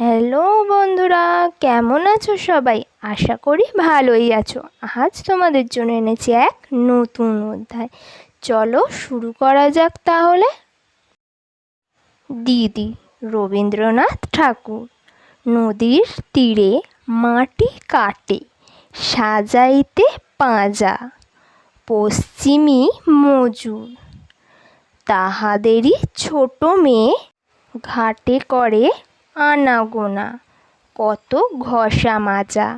Hello বন্ধুরা, কেমন আছো সবাই? আশা করি ভালোই আছো। আজ তোমাদের জন্য এনেছি এক নতুন অধ্যায়। চলো শুরু করা যাক তাহলে। দিদি রবীন্দ্রনাথ ঠাকুর নদীর তীরে মাটি কাটে, সাজাইতে পাঁজা, পশ্চিমী মজুর। তাহাদেরই ছোট মেয়ে ঘাটে করে আনাগোনা কত ঘষা মাজা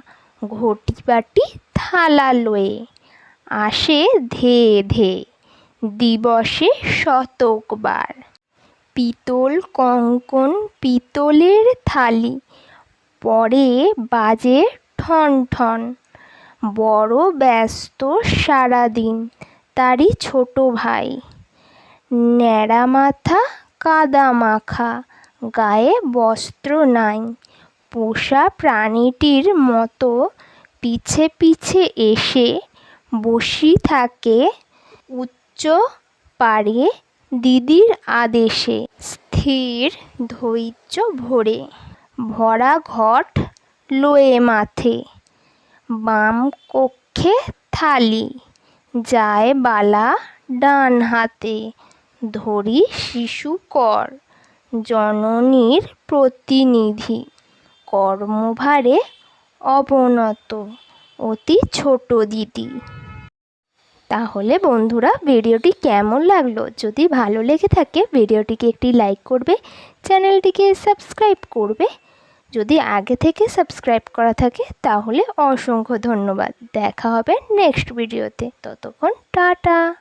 ঘটি বাটি থালা লয়ে। আসে ধে ধে, দিবসে শতকবার। পিতল কঙ্কন পিতলের থালি, পরে বাজে ঠন ঠন। বড় ব্যস্ত সারাদিন তারই ছোট ভাই। ন্যাড়া মাথা কাদা মাখা গায়ে বস্ত্র নাই। পোষা প্রাণীটির মতো পিছে পিছে এসে বসি থাকে উচ্চ পারে দিদির আদেশে। স্থির ধৈর্য ভরে ভরা ঘট লয়ে মাথে বাম কক্ষে থালি, যায় বালা ডান হাতে। ধরি শিশু কর। জননীর প্রতিনিধি। কর্মভারে অবনত, অতি ছোট দিদি। তাহলে বন্ধুরা, ভিডিওটি কেমন লাগল? যদি ভালো লেগে থাকে, ভিডিওটিকে একটি লাইক করবে, চ্যানেলটিকে সাবস্ক্রাইব করবে। যদি আগে থেকে সাবস্ক্রাইব করা থাকে, তাহলে অসংখ্য ধন্যবাদ। দেখা হবে নেক্সট ভিডিওতে। ততক্ষণ টাটা।